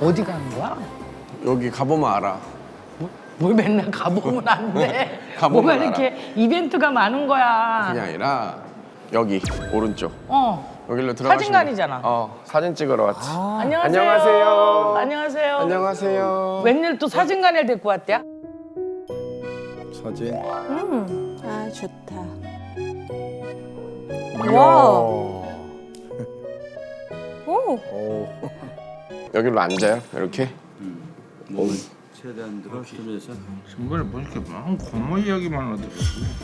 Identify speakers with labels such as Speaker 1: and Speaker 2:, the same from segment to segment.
Speaker 1: 어디 가는 거야?
Speaker 2: 여기 가보면 알아.
Speaker 1: 뭘 맨날 가보면 안 돼.
Speaker 2: 가보면
Speaker 1: 뭐가. 이렇게 이벤트가 많은 거야.
Speaker 2: 그게 아니라 여기 오른쪽
Speaker 1: 어.
Speaker 2: 여기로 들어가.
Speaker 1: 사진관이잖아.
Speaker 2: 어 사진 찍으러 왔지.
Speaker 1: 안녕하세요.
Speaker 2: 안녕하세요.
Speaker 1: 안녕하세요.
Speaker 2: 안녕하세요.
Speaker 1: 웬일 또 사진관에 데리고 왔대요?
Speaker 3: 사진.
Speaker 4: 아 좋다.
Speaker 3: 와.
Speaker 4: 오
Speaker 3: 오.
Speaker 2: 여기로 앉아요. 이렇게.
Speaker 5: 최대한 늘어뜨려서
Speaker 6: 정말 뭐 이렇게 많은 고모 이야기만 하더라고.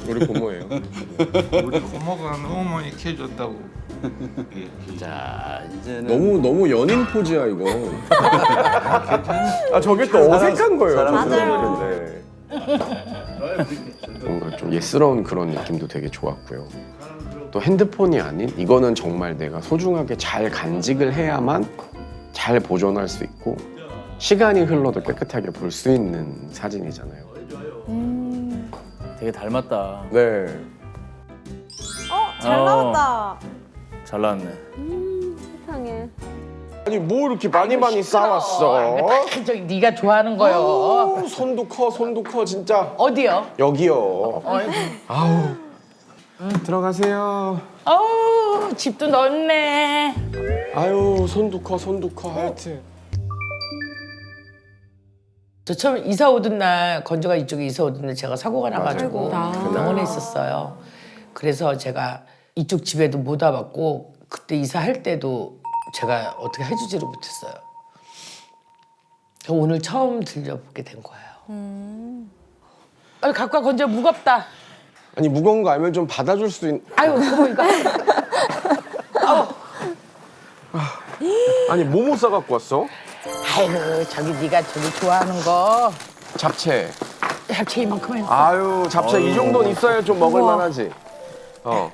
Speaker 2: 우리 고모예요.
Speaker 6: 우리 고모가 너무 많이 캐줬다고. 예.
Speaker 5: 자 이제는
Speaker 2: 너무 너무 연인 포즈야 이거. 아 저게 또 어색한 거예요.
Speaker 4: 맞아요.
Speaker 2: 근데. 뭔가 좀 예스러운 그런 느낌도 되게 좋았고요. 또 핸드폰이 아닌 이거는 정말 내가 소중하게 잘 간직을 해야만 잘 보존할 수 있고 시간이 흘러도 깨끗하게 볼 수 있는 사진이잖아요.
Speaker 7: 되게 닮았다.
Speaker 2: 네.
Speaker 4: 어 잘
Speaker 7: 어.
Speaker 4: 나왔다.
Speaker 7: 잘 나왔네.
Speaker 4: 세상에.
Speaker 2: 아니 뭐 이렇게 많이 많이 싸왔어?
Speaker 1: 다 저기 네가 좋아하는 거요.
Speaker 2: 어, 손도 커, 손도 커 진짜.
Speaker 1: 어디요?
Speaker 2: 여기요.
Speaker 1: 어이구.
Speaker 2: 아우. 들어가세요.
Speaker 1: 어우 집도 넓네.
Speaker 2: 아유 손도 커, 손도 커 하여튼.
Speaker 1: 저 처음 이사 오던 날 건조가 이쪽에 이사 오던 날 제가 사고가 나가지고 병원에 있었어요. 그래서 제가 이쪽 집에도 못 와봤고 그때 이사할 때도 제가 어떻게 해주지를 못했어요. 저 오늘 처음 들려보게 된 거예요. 아유 갖고 와 건조 무겁다.
Speaker 2: 아니 무거운 거 알면 좀 받아줄 수 있.
Speaker 1: 아유 그거 이거.
Speaker 2: 아니 뭐 못 사갖고 왔어?
Speaker 1: 아유 저기 네가 저기 좋아하는 거
Speaker 2: 잡채.
Speaker 1: 잡채 이만큼 해.
Speaker 2: 아유 잡채 이 정도는 있어야 좀 먹을. 만하지. 어.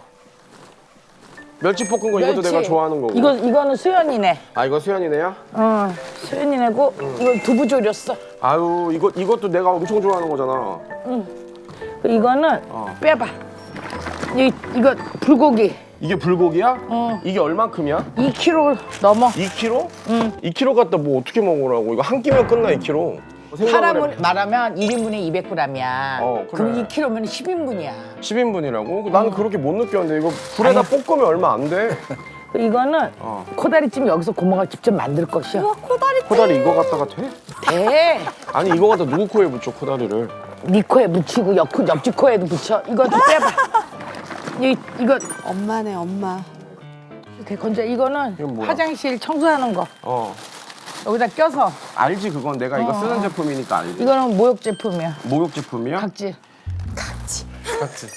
Speaker 2: 멸치 볶은 거 이것도 내가 좋아하는 거고.
Speaker 1: 이거 이거는 수연이네.
Speaker 2: 아 이거 수현이네요?
Speaker 1: 어 수연이네고 이거 두부 졸였어.
Speaker 2: 아유 이거 이것도 내가 엄청 좋아하는 거잖아.
Speaker 1: 이거는
Speaker 2: 어.
Speaker 1: 빼봐. 이 이거 불고기
Speaker 2: 이게 불고기야?
Speaker 1: 어.
Speaker 2: 이게 얼만큼이야?
Speaker 1: 2kg 넘어.
Speaker 2: 2kg?
Speaker 1: 응.
Speaker 2: 2kg 갖다 뭐 어떻게 먹으라고? 이거 한 끼면 끝나 2kg.
Speaker 1: 사람은 말하면 1인분에 200g이야.
Speaker 2: 어, 그래.
Speaker 1: 그럼 2kg면 10인분이야.
Speaker 2: 10인분이라고? 나는 그렇게 못 느꼈는데 이거 불에다 볶으면 얼마 안 돼.
Speaker 1: 이거는
Speaker 2: 어.
Speaker 1: 코다리찜 여기서 고모가 직접 만들 것이야.
Speaker 4: 우와 코다리.
Speaker 2: 코다리 이거 갖다가 돼?
Speaker 1: 돼.
Speaker 2: 아니 이거 갖다 누구 코에 붙여 코다리를?
Speaker 1: 네 코에 묻히고 옆, 코- 옆집 코에도 붙여. 이거 좀 빼봐. 이 이거
Speaker 4: 엄마네 엄마.
Speaker 1: 이렇게 건져. 이거는
Speaker 2: 이건 뭐야?
Speaker 1: 화장실 청소하는 거.
Speaker 2: 어
Speaker 1: 여기다 껴서.
Speaker 2: 알지 그건 내가 이거
Speaker 1: 어.
Speaker 2: 쓰는 제품이니까 알지.
Speaker 1: 이거는 모욕 제품이야.
Speaker 2: 목욕 제품이야?
Speaker 1: 각질.
Speaker 2: 각질.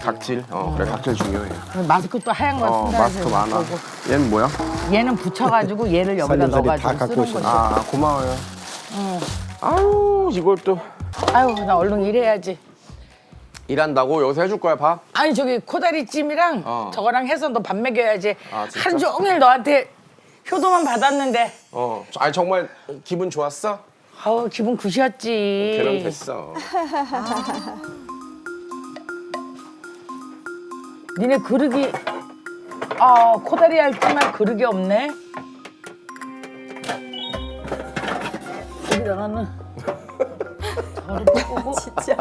Speaker 2: 각질. 어 그래 각질 중요해.
Speaker 1: 마스크 또 하얀 거
Speaker 2: 어
Speaker 1: 쓴다
Speaker 2: 마스크
Speaker 1: 해서
Speaker 2: 많아.
Speaker 1: 그거.
Speaker 2: 얘는 뭐야?
Speaker 1: 얘는 붙여가지고 얘를 여기다
Speaker 3: 살림살이
Speaker 1: 넣어가지고
Speaker 3: 갖고
Speaker 1: 쓰는
Speaker 3: 오시네.
Speaker 1: 거지.
Speaker 2: 아 고마워요. 아유 이걸 또
Speaker 1: 아유 나 얼른 일해야지.
Speaker 2: 일한다고 여기서 해줄 거야 밥?
Speaker 1: 아니 저기 코다리찜이랑
Speaker 2: 어.
Speaker 1: 저거랑 해서 너 밥 먹여야지.
Speaker 2: 아, 진짜?
Speaker 1: 하루 종일 너한테 효도만 받았는데.
Speaker 2: 어. 아니 정말 기분 좋았어?
Speaker 1: 아우 기분 굿이었지.
Speaker 2: 그럼 됐어.
Speaker 1: 니네 그릇이 아 코다리 얇지만 그릇이 없네. 여기다가는 저를 볶고
Speaker 4: 진짜.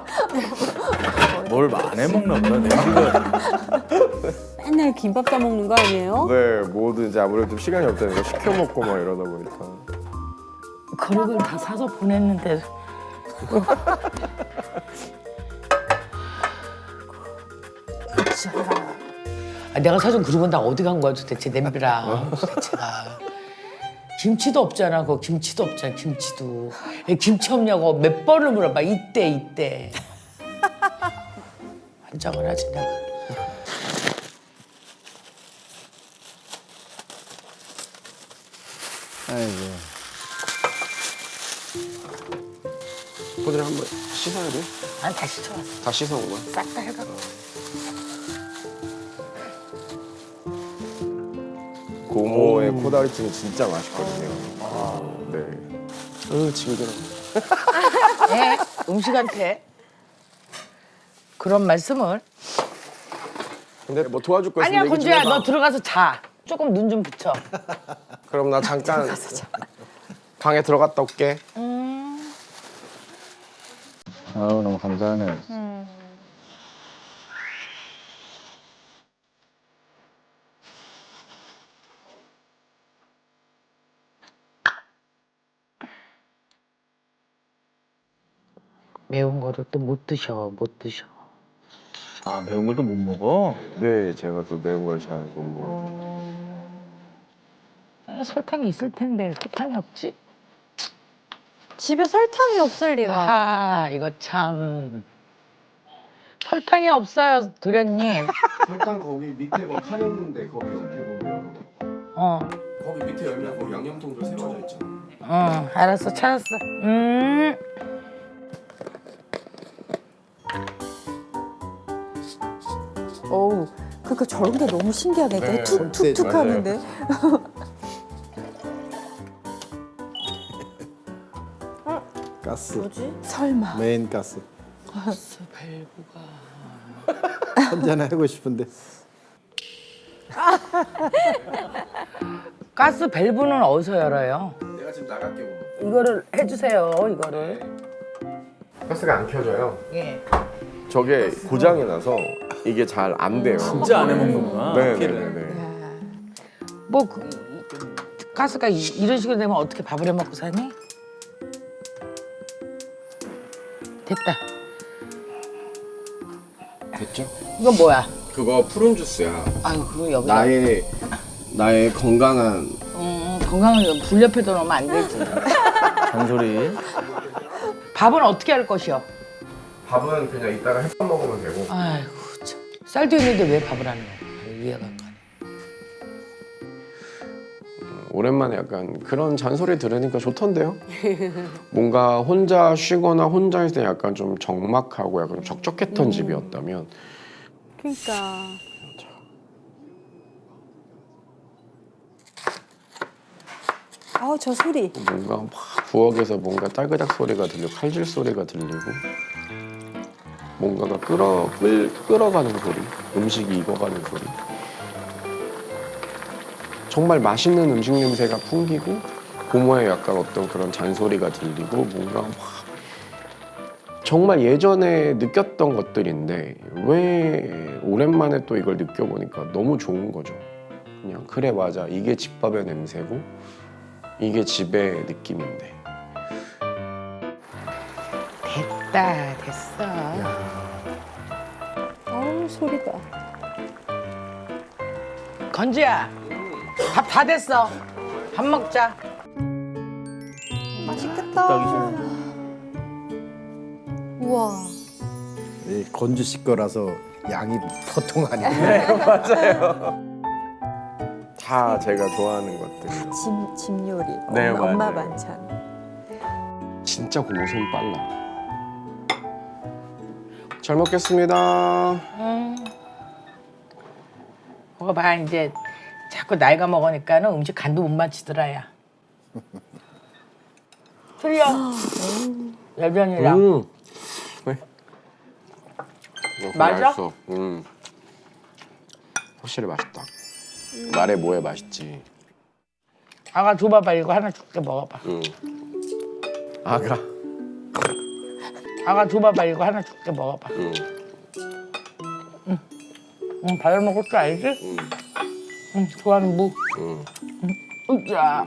Speaker 7: 뭘 많이 먹나 보다. 냄비가
Speaker 4: 맨날 김밥 싸 먹는 거 아니에요?
Speaker 2: 네 뭐든지 아무래도 시간이 없다니까 시켜 먹고 막 이러다 보니까.
Speaker 1: 그릇을 다 사서 보냈는데. 자, 아, 내가 사준 그릇은 다 어디 간 거야 도대체 냄비랑 도대체가. 김치도 없잖아. 그 김치도 없잖아. 김치도. 에, 김치 없냐고 몇 번을 물어봐. 이때 이때. 환장을 하지 내가.
Speaker 3: 아이고.
Speaker 2: 코다리 한번 씻어야 돼?
Speaker 1: 난 다시 쳐왔어.
Speaker 2: 다 씻어온 거야?
Speaker 1: 싹 다 해갖고.
Speaker 2: 고모의 코다리찜이 진짜 맛있거든요. 네. 어 징그러.
Speaker 1: 네, 음식한테 그런 말씀을.
Speaker 2: 근데 뭐 도와줄 거 있으면
Speaker 1: 아니야
Speaker 2: 얘기 좀
Speaker 1: 건주야
Speaker 2: 해봐.
Speaker 1: 너 들어가서 자. 조금 눈 좀 붙여.
Speaker 2: 그럼 나 잠깐 방에 들어갔다 올게.
Speaker 7: 아유 너무 감사하네.
Speaker 1: 매운 거를 또 못 드셔, 못 드셔.
Speaker 7: 아 매운 걸 또 못 먹어?
Speaker 2: 네, 제가 그 매운 걸 잘 못 먹어.
Speaker 1: 설탕이 있을 텐데 설탕이 없지?
Speaker 3: 집에 설탕이 없을 리가.
Speaker 1: 아, 이거 참. 설탕이 없어요, 도련님.
Speaker 2: 설탕 거기 밑에 뭐칸 있는데 거기 옆에 보면
Speaker 1: 어,
Speaker 2: 거기 밑에 열면 거기 양념통도 세워져 있잖아.
Speaker 1: 어, 알았어, 찾았어. 음.
Speaker 4: 어우, 그러니까 저런 게 너무 신기하네.
Speaker 2: 네,
Speaker 4: 툭툭툭
Speaker 2: 맞아요.
Speaker 4: 하는데.
Speaker 5: 가스
Speaker 4: 뭐지? 설마.
Speaker 5: 메인 가스
Speaker 1: 가스 밸브가.
Speaker 5: 한잔 하고 싶은데
Speaker 1: 가스 밸브는 어디서 열어요?
Speaker 2: 내가 지금 나갈게 뭐.
Speaker 1: 이거를 해주세요, 이거를.
Speaker 2: 가스가 안 켜져요.
Speaker 1: 예.
Speaker 2: 저게 고장이 나서 이게 잘 안 돼요.
Speaker 7: 진짜 안 해먹는구나.
Speaker 2: 네, 네,
Speaker 7: 키를.
Speaker 2: 네, 네.
Speaker 1: 뭐, 그, 이- 가스가 이, 이런 식으로 되면 어떻게 밥을 해 먹고 사니? 됐다.
Speaker 2: 됐죠?
Speaker 1: 이건 뭐야?
Speaker 2: 그거 푸른 주스야.
Speaker 1: 아유, 그거 여기 다.
Speaker 2: 나의 나의 건강한
Speaker 1: 음, 건강을 불 옆에다 놓으면 안 되지.
Speaker 7: 잔소리.
Speaker 1: 밥은 어떻게 할 것이요?
Speaker 2: 밥은 그냥 이따가 햇밥 먹으면.
Speaker 1: 쌀도 있는데 왜 밥을 하는 거야? 아유, 이해가 안 가네.
Speaker 2: 오랜만에 약간 그런 잔소리 들으니까 좋던데요. 뭔가 혼자 쉬거나 혼자 있을 때 약간 좀 적막하고 약간 좀 적적했던 집이었다면
Speaker 4: 그러니까. 아우, 저 소리.
Speaker 2: 뭔가 막 부엌에서 뭔가 딸그닥 소리가 들리고 칼질 소리가 들리고 뭔가가 끓어 끓, 끓어가는 소리 음식이 익어가는 소리. 정말 맛있는 음식 냄새가 풍기고 고모의 약간 어떤 그런 잔소리가 들리고 뭔가 막 정말 예전에 느꼈던 것들인데 왜 오랜만에 또 이걸 느껴보니까 너무 좋은 거죠. 그냥 그래 맞아. 이게 집밥의 냄새고 이게 집의 느낌인데.
Speaker 1: 됐다, 됐어.
Speaker 4: 아우, 소리가.
Speaker 1: 건주야, 밥 다 됐어. 밥 먹자.
Speaker 3: 맛있겠다. 우와.
Speaker 5: 이 건주 씨 거라서 양이 보통 아니에요.
Speaker 2: 다 제가 좋아하는 것들
Speaker 4: 집, 집 요리.
Speaker 2: 네,
Speaker 4: 엄마, 엄마
Speaker 2: 맞아요.
Speaker 4: 반찬.
Speaker 2: 진짜 손 빨라 잘 먹겠습니다
Speaker 1: 음. 먹어봐 이제 자꾸 나이가 먹으니까는 음식 간도 못 맞추더라야. 틀려. 열변이랑.
Speaker 2: 음. 왜?
Speaker 1: 맞아?
Speaker 2: 맛있어. 음. 확실히 맛있다 말해 뭐해 맛있지
Speaker 1: 아가 줘봐봐 이거 하나 줄게 먹어봐.
Speaker 2: 음. 아가
Speaker 1: 아가 줘봐봐 이거 하나 줄게 먹어봐.
Speaker 2: 음.
Speaker 1: 응 받아 먹을 줄 알지?
Speaker 2: 음.
Speaker 1: 응 좋아하는 무.
Speaker 2: 음.
Speaker 1: 으쌰.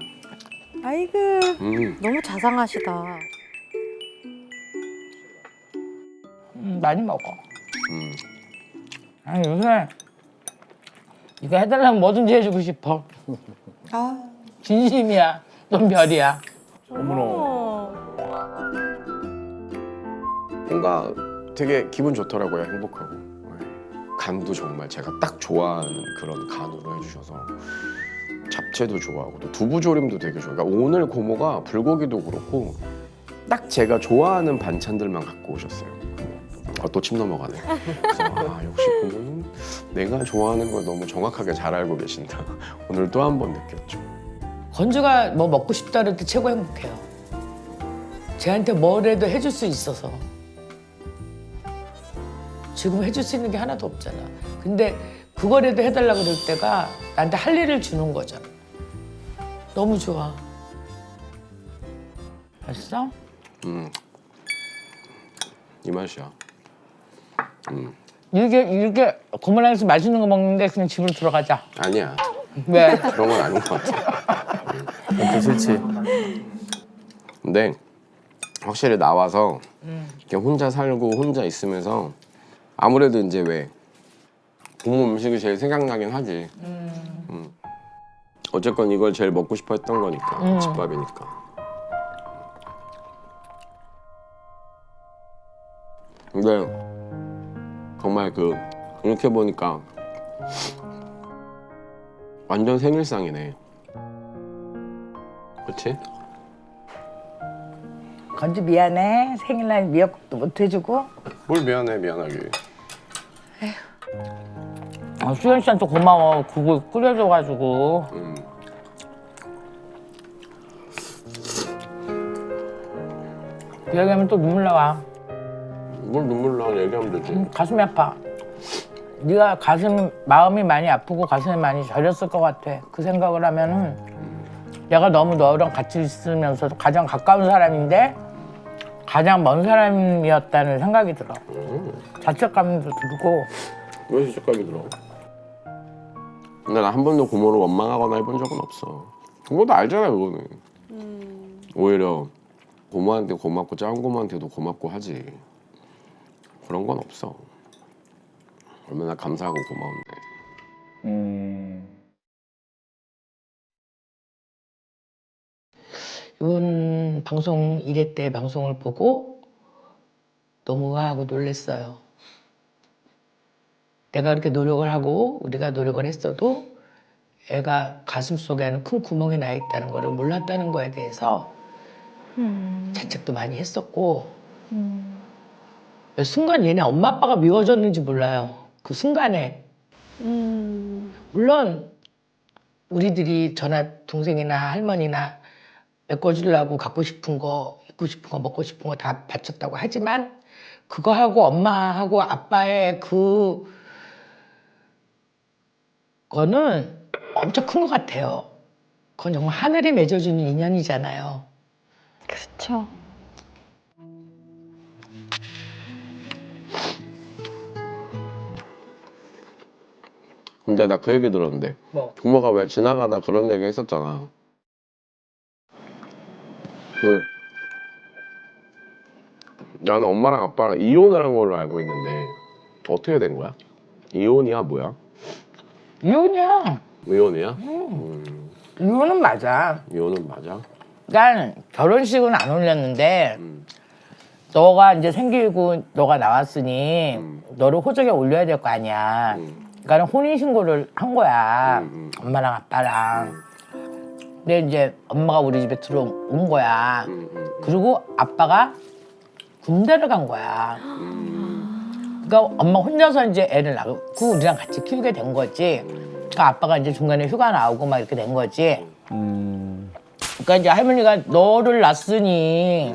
Speaker 4: 아이고.
Speaker 2: 음.
Speaker 3: 너무 자상하시다.
Speaker 1: 음, 많이 먹어.
Speaker 2: 음.
Speaker 1: 아니 요새 이거 해달라면 뭐든지 해주고 싶어.
Speaker 4: 아,
Speaker 1: 진심이야. 넌 별이야.
Speaker 7: 어머나.
Speaker 2: 뭔가 되게 기분 좋더라고요 행복하고 네. 간도 정말 제가 딱 좋아하는 그런 간으로 해주셔서 잡채도 좋아하고 또 두부조림도 되게 좋아요 그러니까 오늘 고모가 불고기도 그렇고 딱 제가 좋아하는 반찬들만 갖고 오셨어요 아, 또 침 넘어가네 그래서 아 역시 고모는 내가 좋아하는 걸 너무 정확하게 잘 알고 계신다 오늘 또 한 번 느꼈죠
Speaker 1: 건주가 뭐 먹고 싶다 그럴 때 최고 행복해요. 쟤한테 뭐라도 해줄 수 있어서. 지금 해줄 수 있는 게 하나도 없잖아. 근데 그거라도 해달라고 그럴 때가 나한테 할 일을 주는 거잖아. 너무 좋아. 맛있어?
Speaker 2: 음. 이 맛이야.
Speaker 1: 이렇게 이렇게 고모랑에서 맛있는 거 먹는데 그냥 집으로 들어가자.
Speaker 2: 아니야.
Speaker 1: 왜?
Speaker 2: 그런 건 아닌 것 같아.
Speaker 7: 그것도 싫지.
Speaker 2: 근데 확실히 나와서 이렇게 혼자 살고 혼자 있으면서 아무래도 이제 왜 부모 음식이 제일 생각나긴 하지. 음. 어쨌건 이걸 제일 먹고 싶어 했던 거니까 집밥이니까. 근데 정말 그 이렇게 보니까 완전 생일상이네. 그렇지?
Speaker 1: 건주 미안해. 생일날 미역국도 못 해주고.
Speaker 2: 뭘 미안해 미안하게.
Speaker 1: 아, 수현 씨한테 고마워. 국을 끓여줘가지고.
Speaker 2: 음.
Speaker 1: 그 얘기하면 또 눈물 나와.
Speaker 2: 뭘 눈물 나 얘기하면 되지.
Speaker 1: 음, 가슴이 아파. 네가 가슴 마음이 많이 아프고 가슴이 많이 저렸을 것 같아. 그 생각을 하면은 내가 너무 너랑 같이 있으면서도 가장 가까운 사람인데 가장 먼 사람이었다는 생각이 들어. 자책감도 들고
Speaker 2: 왜 시작하게 들어? 근데 나 한 번도 고모를 원망하거나 해본 적은 없어. 고모도 알잖아 그거는. 오히려 고모한테 고맙고 작은 고모한테도 고맙고 하지. 그런 건 없어. 얼마나 감사하고 고마운데.
Speaker 7: 음.
Speaker 1: 방송 1회 때 방송을 보고 너무 하고 놀랬어요. 내가 그렇게 노력을 하고 우리가 노력을 했어도 애가 가슴 속에는 큰 구멍이 나 있다는 거를 몰랐다는 거에 대해서 자책도 많이 했었고 순간 얘네 엄마 아빠가 미워졌는지 몰라요. 그 순간에 물론 우리들이 저나 동생이나 할머니나 메꿔주려고 갖고 싶은 거, 입고 싶은 거, 먹고 싶은 거 다 바쳤다고 하지만 그거하고 엄마하고 아빠의 그 거는 엄청 큰 것 같아요. 그건 정말 하늘이 맺어주는 인연이잖아요.
Speaker 3: 그렇죠.
Speaker 2: 근데 나 그 얘기 들었는데
Speaker 1: 뭐?
Speaker 2: 고모가 왜 지나가다 그런 얘기 했었잖아. 그 나는 엄마랑 아빠랑 이혼을 한 걸로 알고 있는데 어떻게 된 거야? 이혼이야 뭐야?
Speaker 1: 이혼이야.
Speaker 2: 이혼이야? 음,
Speaker 1: 이혼은 맞아.
Speaker 2: 이혼은 맞아.
Speaker 1: 그러니까 결혼식은 안 올렸는데
Speaker 2: 음.
Speaker 1: 너가 이제 생기고 너가 나왔으니
Speaker 2: 음.
Speaker 1: 너를 호적에 올려야 될 거 아니야.
Speaker 2: 음.
Speaker 1: 그러니까 혼인 신고를 한 거야.
Speaker 2: 음, 음.
Speaker 1: 엄마랑 아빠랑. 근데 이제 엄마가 우리 집에 들어온 거야.
Speaker 2: 음, 음,
Speaker 1: 그리고 아빠가 군대를 간 거야.
Speaker 2: 음.
Speaker 1: 그러니까 엄마 혼자서 이제 애를 낳고 우리랑 같이 키우게 된 거지. 그러니까 아빠가 이제 중간에 휴가 나오고 막 이렇게 된 거지.
Speaker 7: 음.
Speaker 1: 그러니까 이제 할머니가 너를 낳았으니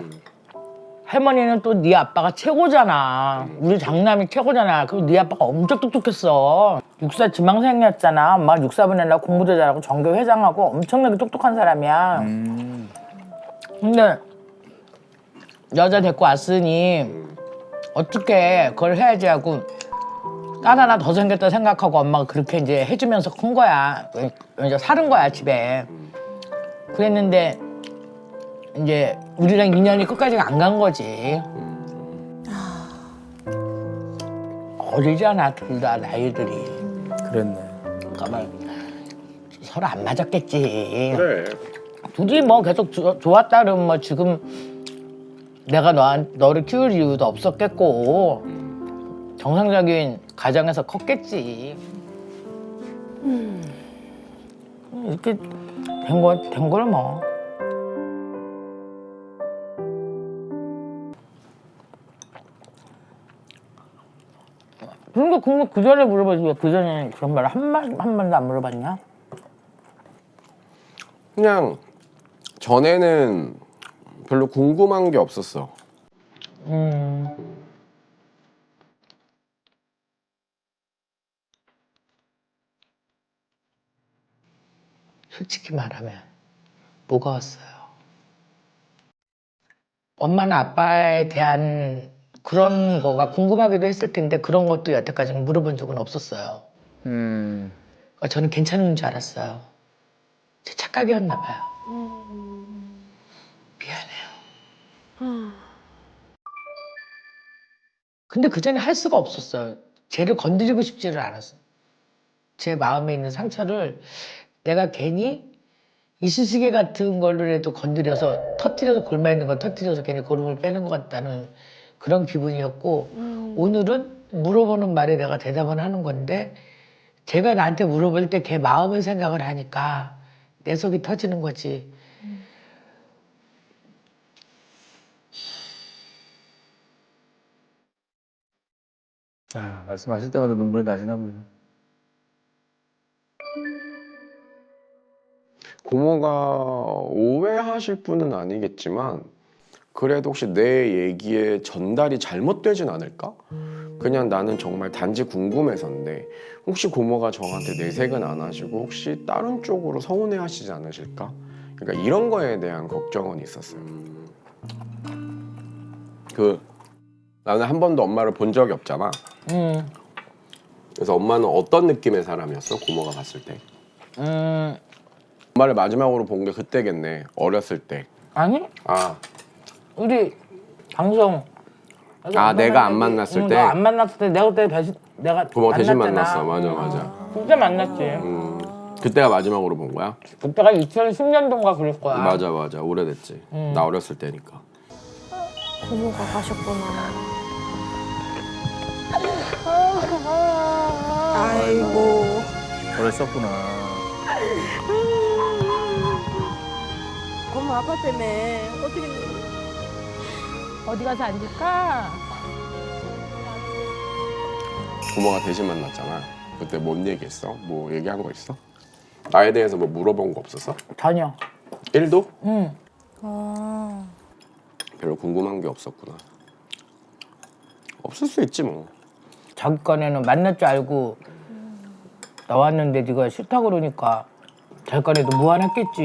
Speaker 1: 할머니는 또 네 아빠가 최고잖아. 우리 장남이 최고잖아. 그리고 네 아빠가 엄청 똑똑했어. 육사 지망생이었잖아. 엄마가 육사 보내려고 공부도 잘하고 전교 회장하고 엄청나게 똑똑한 사람이야.
Speaker 7: 음.
Speaker 1: 근데 여자 데리고 왔으니 어떻게 그걸 해야지 하고 딸 하나 더 생겼다 생각하고 엄마가 그렇게 이제 해주면서 큰 거야. 이제 사는 거야 집에. 그랬는데 이제 우리랑 인연이 끝까지 안 간 거지. 어리잖아 둘 다 나이들이.
Speaker 7: 그랬네.
Speaker 1: 그러니까 서로 안 맞았겠지.
Speaker 2: 그래.
Speaker 1: 둘이 뭐 계속 조- 좋았다 그러면 뭐 지금 내가 너한 너를 키울 이유도 없었겠고 정상적인 가정에서 컸겠지. 음, 이렇게 된 거된걸 뭐. 그런 거 그런 거그 전에 물어보지 왜그 전에 그런 말 한말한 번도 안 물어봤냐?
Speaker 2: 그냥 전에는 별로 궁금한 게 없었어.
Speaker 1: 음. 솔직히 말하면 뭐가 왔어요? 엄마나 아빠에 대한 그런 거가 궁금하기도 했을 텐데 그런 것도 여태까지 물어본 적은 없었어요.
Speaker 7: 음.
Speaker 1: 그러니까 저는 괜찮은 줄 알았어요. 제 착각이었나 봐요. 미안해요. 근데 그 전에 할 수가 없었어요. 쟤를 건드리고 싶지를 않았어. 제 마음에 있는 상처를 내가 괜히 이쑤시개 같은 걸로라도 건드려서 터트려서 골마 있는 거 터트려서 괜히 고름을 빼는 것 같다는 그런 기분이었고 오늘은 물어보는 말에 내가 대답을 하는 건데 제가 나한테 물어볼 때 걔 마음을 생각을 하니까 내 속이 터지는 거지.
Speaker 7: 아, 말씀하실 때마다 눈물이 나시나 보네.
Speaker 2: 고모가 오해하실 분은 아니겠지만 그래도 혹시 내 얘기에 전달이 잘못되진 않을까? 그냥 나는 정말 단지 궁금해서인데 혹시 고모가 저한테 내색은 안 하시고 혹시 다른 쪽으로 서운해 하시지 않으실까? 그러니까 이런 거에 대한 걱정은 있었어요. 그 나는 한 번도 엄마를 본 적이 없잖아.
Speaker 1: 음,
Speaker 2: 그래서 엄마는 어떤 느낌의 사람이었어? 고모가 봤을 때.
Speaker 1: 음,
Speaker 2: 엄마를 마지막으로 본 게 그때겠네. 어렸을 때.
Speaker 1: 아니
Speaker 2: 아,
Speaker 1: 우리 방송.
Speaker 2: 아, 내가 안 만났을 때?
Speaker 1: 너안 만났을 때 내가 그때 대신 내가
Speaker 2: 고모가 대신. 만났어. 맞아, 맞아.
Speaker 1: 그때 만났지.
Speaker 2: 음, 그때가 마지막으로 본 거야?
Speaker 1: 그때가 2010년도인가 그럴 거야.
Speaker 2: 맞아, 맞아. 오래됐지.
Speaker 1: 음.
Speaker 2: 나 어렸을 때니까.
Speaker 3: 고모가 가셨구나.
Speaker 4: 아이고.
Speaker 7: 썼구나.
Speaker 4: 고모 아빠 때문에 어떻게
Speaker 1: 어디 가서 앉을까?
Speaker 2: 고모가 대신 만났잖아. 그때 뭔 얘기했어? 뭐 얘기한 거 있어? 나에 대해서 뭐 물어본 거 없었어?
Speaker 1: 전혀.
Speaker 2: 1도?
Speaker 1: 응.
Speaker 4: 아.
Speaker 2: 별로 궁금한 게 없었구나. 없을 수 있지 뭐.
Speaker 1: 자기 건에는 만날 줄 알고 나왔는데 네가 싫다 그러니까 자기 건에도 무한했겠지.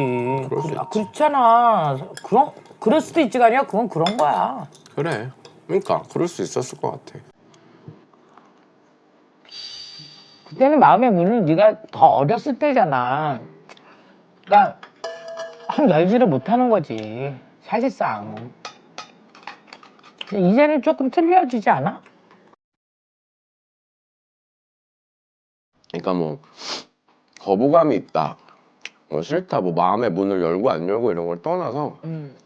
Speaker 2: 그럴 수
Speaker 1: 아,
Speaker 2: 있지.
Speaker 1: 그렇잖아. 그런 그럴 수도 있지가 아니야. 그건 그런 거야.
Speaker 2: 그래. 그러니까 그럴 수 있었을 것 같아.
Speaker 1: 그때는 마음의 문을 네가 더 어렸을 때잖아. 그러니까 한 열지를 못하는 거지. 사실상. 근데 이제는 조금 틀려지지 않아?
Speaker 2: 그러니까 뭐 거부감이 있다. 뭐 싫다. 뭐 마음의 문을 열고 안 열고 이런 걸 떠나서
Speaker 1: 응.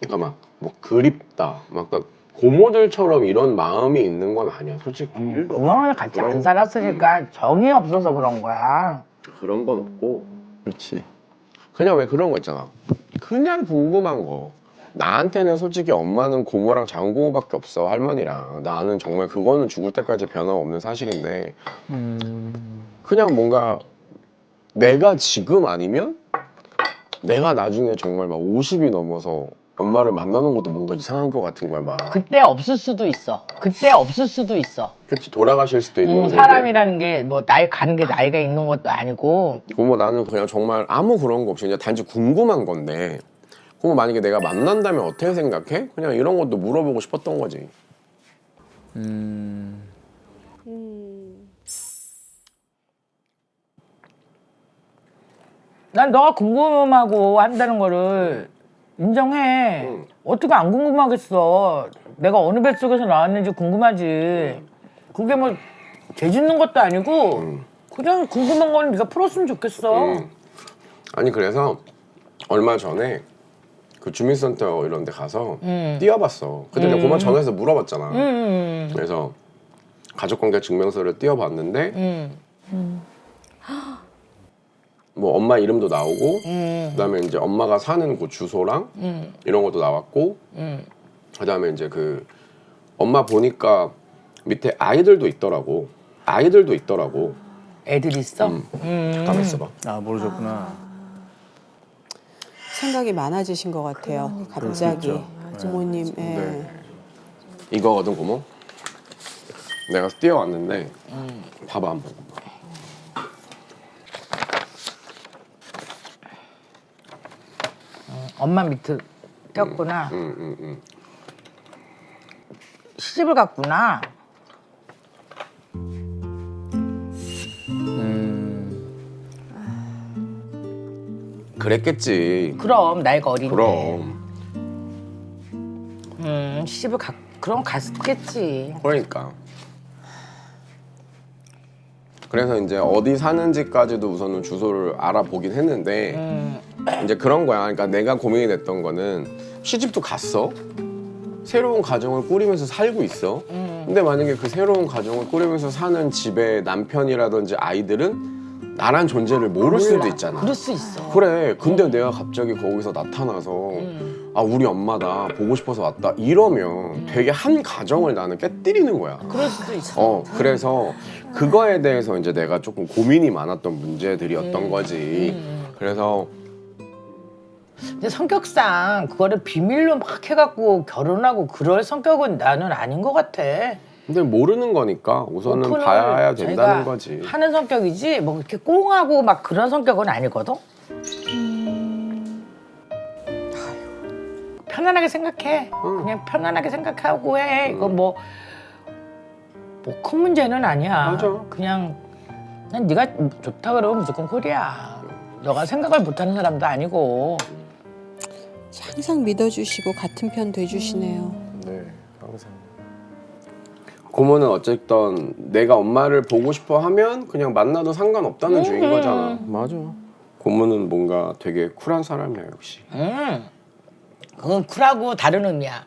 Speaker 2: 그러니까 막 뭐 그립다. 막 그러니까 고모들처럼 이런 마음이 있는 건 아니야. 솔직히
Speaker 1: 그거는 같이 안 살았으니까 정이 없어서 그런 거야.
Speaker 2: 그런 건 없고
Speaker 5: 그렇지.
Speaker 2: 그냥 왜 그런 거 있잖아. 그냥 궁금한 거. 나한테는 솔직히 엄마는 고모랑 작은 고모밖에 없어 할머니랑 나는 정말 그거는 죽을 때까지 변함없는 사실인데
Speaker 7: 음.
Speaker 2: 그냥 뭔가 내가 지금 아니면 내가 나중에 정말 막 50이 넘어서 엄마를 만나는 것도 뭔가 이상한 것 같은 거야 막
Speaker 1: 그때 없을 수도 있어. 그때 없을 수도 있어.
Speaker 2: 그치 돌아가실 수도 있는
Speaker 1: 음,
Speaker 2: 건데
Speaker 1: 사람이라는 게 뭐 나이 가는 게 나이가 있는 것도 아니고
Speaker 2: 고모 나는 그냥 정말 아무 그런 거 없이 그냥 단지 궁금한 건데 고모 만약에 내가 만난다면 어떻게 생각해? 그냥 이런 것도 물어보고 싶었던 거지
Speaker 7: 음.
Speaker 1: 난 너가 궁금하고 한다는 거를 인정해.
Speaker 2: 응.
Speaker 1: 어떻게 안 궁금하겠어. 내가 어느 뱃속에서 나왔는지 궁금하지. 그게 뭐 죄짓는 것도 아니고
Speaker 2: 응.
Speaker 1: 그냥 궁금한 건 네가 풀었으면 좋겠어.
Speaker 2: 음. 아니 그래서 얼마 전에 그 주민센터 이런 데 가서
Speaker 1: 음.
Speaker 2: 띄워봤어 그때 내가 고모 전화해서 물어봤잖아
Speaker 1: 음.
Speaker 2: 그래서 가족관계 증명서를 띄워봤는데
Speaker 1: 음.
Speaker 2: 뭐 엄마 이름도 나오고
Speaker 1: 음.
Speaker 2: 그다음에 이제 엄마가 사는 곳 주소랑
Speaker 1: 음.
Speaker 2: 이런 것도 나왔고
Speaker 1: 음.
Speaker 2: 그다음에 이제 그 엄마 보니까 밑에 아이들도 있더라고 아이들도 있더라고
Speaker 1: 애들 있어?
Speaker 2: 음.
Speaker 1: 음.
Speaker 2: 가만 있어봐
Speaker 7: 아, 모르셨구나.
Speaker 8: 생각이 많아지신 것 같아요. 갑자기
Speaker 7: 있죠.
Speaker 8: 부모님. 예.
Speaker 2: 네. 이거거든 고모 내가 띄워왔는데 봐봐 한번
Speaker 1: 엄마 밑에 뛰었구나.
Speaker 2: 음, 음, 음.
Speaker 1: 시집을 갔구나.
Speaker 2: 그랬겠지.
Speaker 1: 그럼 나이가 어린데.
Speaker 2: 그럼.
Speaker 1: 음, 시집을 갔 그럼 갔겠지.
Speaker 2: 그러니까. 그래서 이제 어디 사는지까지도 우선은 주소를 알아보긴 했는데
Speaker 1: 음.
Speaker 2: 이제 그런 거야. 그러니까 내가 고민이 됐던 거는 시집도 갔어. 새로운 가정을 꾸리면서 살고 있어.
Speaker 1: 음.
Speaker 2: 근데 만약에 그 새로운 가정을 꾸리면서 사는 집에 남편이라든지 아이들은 나란 존재를 모를 수도 있잖아.
Speaker 1: 그럴 수 있어.
Speaker 2: 그래. 근데 내가 갑자기 거기서 나타나서
Speaker 1: 음.
Speaker 2: 아 우리 엄마다 보고 싶어서 왔다 이러면 되게 한 가정을 나는 깨뜨리는 거야.
Speaker 1: 그럴 수도 있어.
Speaker 2: 어 그래서 그거에 대해서 이제 내가 조금 고민이 많았던 문제들이었던 거지. 그래서
Speaker 1: 근데 성격상 그거를 비밀로 막 해갖고 결혼하고 그럴 성격은 나는 아닌 것 같아.
Speaker 2: 근데 모르는 거니까 우선은
Speaker 1: 오픈을
Speaker 2: 봐야 된다는
Speaker 1: 자기가
Speaker 2: 거지.
Speaker 1: 하는 성격이지 뭐 이렇게 꽁하고 막 그런 성격은 아니거든. 편안하게 생각해.
Speaker 2: 응.
Speaker 1: 그냥 편안하게 생각하고 해. 이거 뭐 뭐 큰 문제는 아니야.
Speaker 2: 맞아.
Speaker 1: 그냥 난 네가 좋다 그러면 무조건 콜이야. 너가 생각을 못하는 사람도 아니고.
Speaker 8: 항상 믿어주시고 같은 편 돼주시네요.
Speaker 2: 네 항상. 고모는 어쨌든 내가 엄마를 보고 싶어 하면 그냥 만나도 상관없다는 주인 거잖아. 맞아. 고모는 뭔가 되게 쿨한 사람이야 역시.
Speaker 1: 음, 그건 쿨하고 다른 의미야.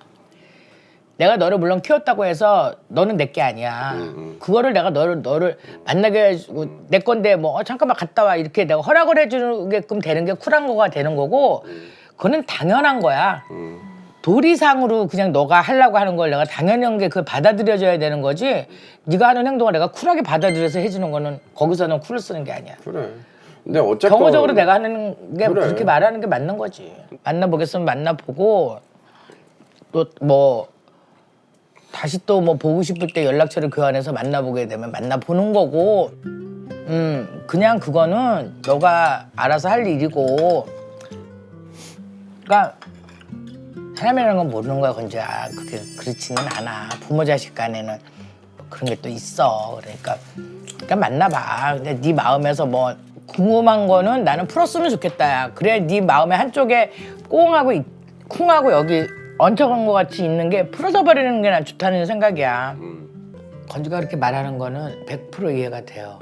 Speaker 1: 내가 너를 물론 키웠다고 해서 너는 내 게 아니야.
Speaker 2: 음, 음.
Speaker 1: 그거를 내가 너를 너를 만나게 해주고 내 건데 뭐 어, 잠깐만 갔다 와 이렇게 내가 허락을 해주게끔 되는 게 쿨한 거가 되는 거고 그거는 당연한 거야.
Speaker 2: 음.
Speaker 1: 도리상으로 그냥 너가 하려고 하는 걸 내가 당연한 게 그걸 받아들여줘야 되는 거지. 네가 하는 행동을 내가 쿨하게 받아들여서 해주는 거는 거기서는 쿨을 쓰는 게 아니야.
Speaker 2: 그래. 근데 어쨌건
Speaker 1: 경호적으로 내가 하는 게
Speaker 2: 그래.
Speaker 1: 그렇게 말하는 게 맞는 거지. 만나보겠으면 만나보고 또 뭐 다시 또 뭐 보고 싶을 때 연락처를 교환해서 만나보게 되면 만나보는 거고 음 그냥 그거는 너가 알아서 할 일이고 그러니까 사람이라는 건 모르는 거야 건지야 그게 그렇지는 않아 부모 자식 간에는 그런 게 또 있어 그러니까 그러니까 만나봐 근데 네 마음에서 뭐 궁금한 거는 나는 풀었으면 좋겠다 야. 그래 네 마음의 한쪽에 꽁하고 이- 쿵하고 여기 얹혀간 것 같이 있는 게 풀어져 버리는 게 난 좋다는 생각이야
Speaker 2: 음.
Speaker 1: 건주가 그렇게 말하는 거는 100% 이해가 돼요.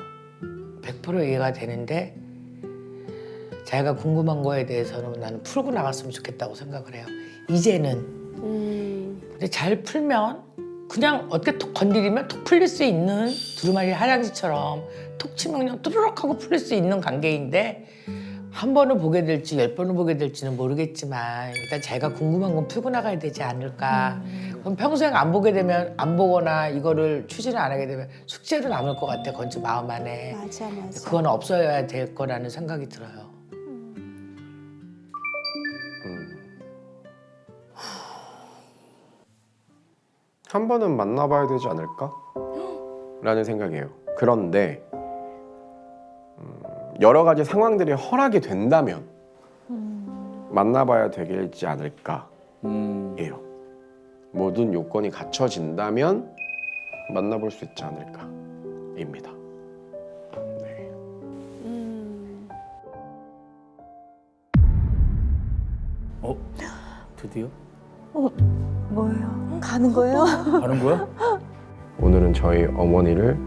Speaker 1: 100% 이해가 되는데 자기가 궁금한 거에 대해서는 나는 풀고 나갔으면 좋겠다고 생각을 해요. 이제는. 근데 잘 풀면 그냥 어떻게 톡 건드리면 톡 풀릴 수 있는 두루마리 하랑지처럼 톡 치면 그냥 뚜루룩 하고 풀릴 수 있는 관계인데 한 번을 보게 될지 열 번을 보게 될지는 모르겠지만 일단 자기가 궁금한 건 풀고 나가야 되지 않을까. 그럼 평생 안 보게 되면 안 보거나 이거를 추진을 안 하게 되면 숙제로 남을 것 같아 건지 마음 안에.
Speaker 3: 맞아 맞아.
Speaker 1: 그건 없어야 될 거라는 생각이 들어요.
Speaker 2: 한 번은 만나봐야 되지 않을까? 라는 생각이에요. 그런데 음, 여러 가지 상황들이 허락이 된다면 만나봐야 되겠지 않을까?
Speaker 7: 음.
Speaker 2: 예요. 모든 요건이 갖춰진다면 만나볼 수 있지 않을까? 입니다. 네.
Speaker 7: 어? 드디어?
Speaker 4: 뭐예요? 가는 거예요?
Speaker 7: 가는 거야?
Speaker 2: 오늘은 저희 어머니를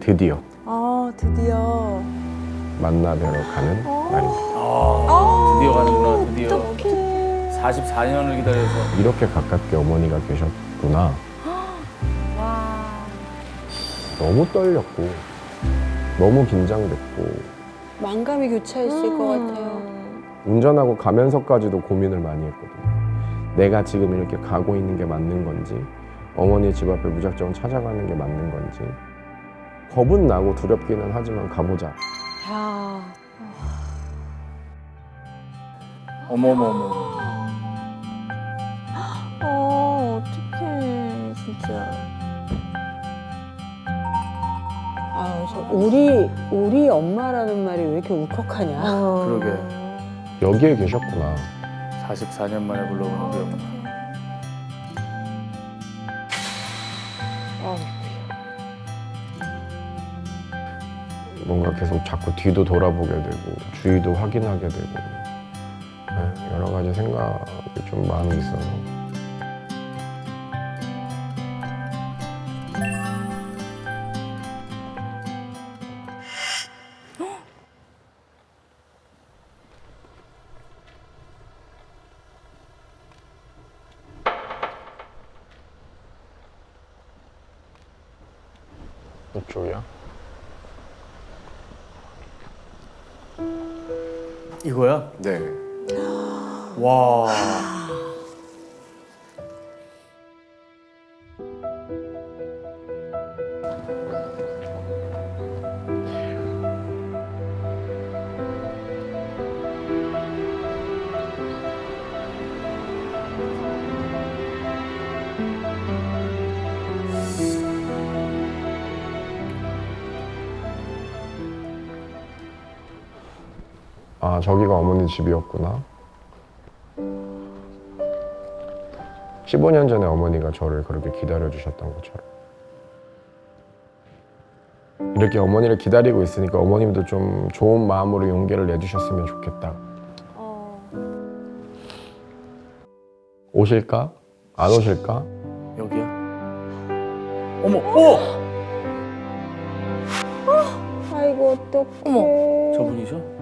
Speaker 2: 드디어
Speaker 4: 아 드디어.
Speaker 2: 만나뵈러 가는 날입니다.
Speaker 7: 아, 드디어 가는구나. 드디어. 44년을 기다려서.
Speaker 2: 이렇게 가깝게 어머니가 계셨구나. 너무 떨렸고, 너무 긴장됐고,
Speaker 8: 만감이 교차했을 것 같아요.
Speaker 2: 운전하고 가면서까지도 고민을 많이 했거든요. 내가 지금 이렇게 가고 있는 게 맞는 건지, 어머니 집 앞을 무작정 찾아가는 게 맞는 건지, 겁은 나고 두렵기는 하지만 가보자.
Speaker 8: 야,
Speaker 7: 어머머머.
Speaker 4: 어 어떡해 진짜.
Speaker 8: 아, 저 우리 우리 엄마라는 말이 왜 이렇게 울컥하냐?
Speaker 4: 어.
Speaker 7: 그러게.
Speaker 2: 여기에 계셨구나.
Speaker 7: 44년 만에 불러오는 우리 엄마.
Speaker 2: 뭔가 계속 자꾸 뒤도 돌아보게 되고 주위도 확인하게 되고 네, 여러 가지 생각이 좀 많이 있어서 아 저기가 어머니 집이었구나. 15년 전에 어머니가 저를 그렇게 기다려 주셨던 것처럼. 이렇게 어머니를 기다리고 있으니까 어머님도 좀 좋은 마음으로 용기를 내주셨으면 좋겠다.
Speaker 4: 어.
Speaker 2: 오실까? 안 오실까?
Speaker 7: 여기야? 어머, 어!
Speaker 8: 아이고 어떡해.
Speaker 7: 저분이죠?
Speaker 8: 어머.